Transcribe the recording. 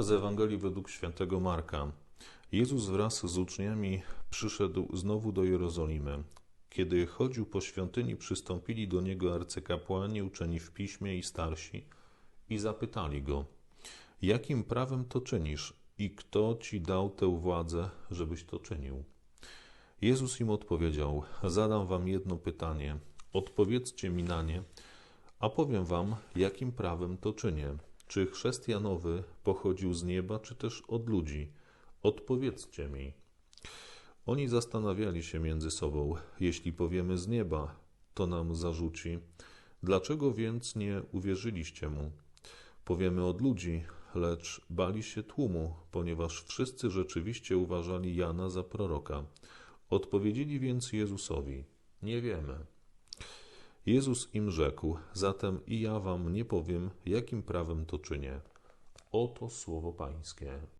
Z Ewangelii według świętego Marka. Jezus wraz z uczniami przyszedł znowu do Jerozolimy. Kiedy chodził po świątyni, przystąpili do niego arcykapłani, uczeni w piśmie i starsi i zapytali go: Jakim prawem to czynisz i kto ci dał tę władzę, żebyś to czynił? Jezus im odpowiedział: Zadam wam jedno pytanie. Odpowiedzcie mi na nie, a powiem wam, jakim prawem to czynię. Czy chrzest Janowy pochodził z nieba, czy też od ludzi? Odpowiedzcie mi. Oni zastanawiali się między sobą: Jeśli powiemy z nieba, to nam zarzuci. Dlaczego więc nie uwierzyliście mu? Powiemy od ludzi, lecz bali się tłumu, ponieważ wszyscy rzeczywiście uważali Jana za proroka. Odpowiedzieli więc Jezusowi: Nie wiemy. Jezus im rzekł: Zatem i ja wam nie powiem, jakim prawem to czynię. Oto słowo Pańskie.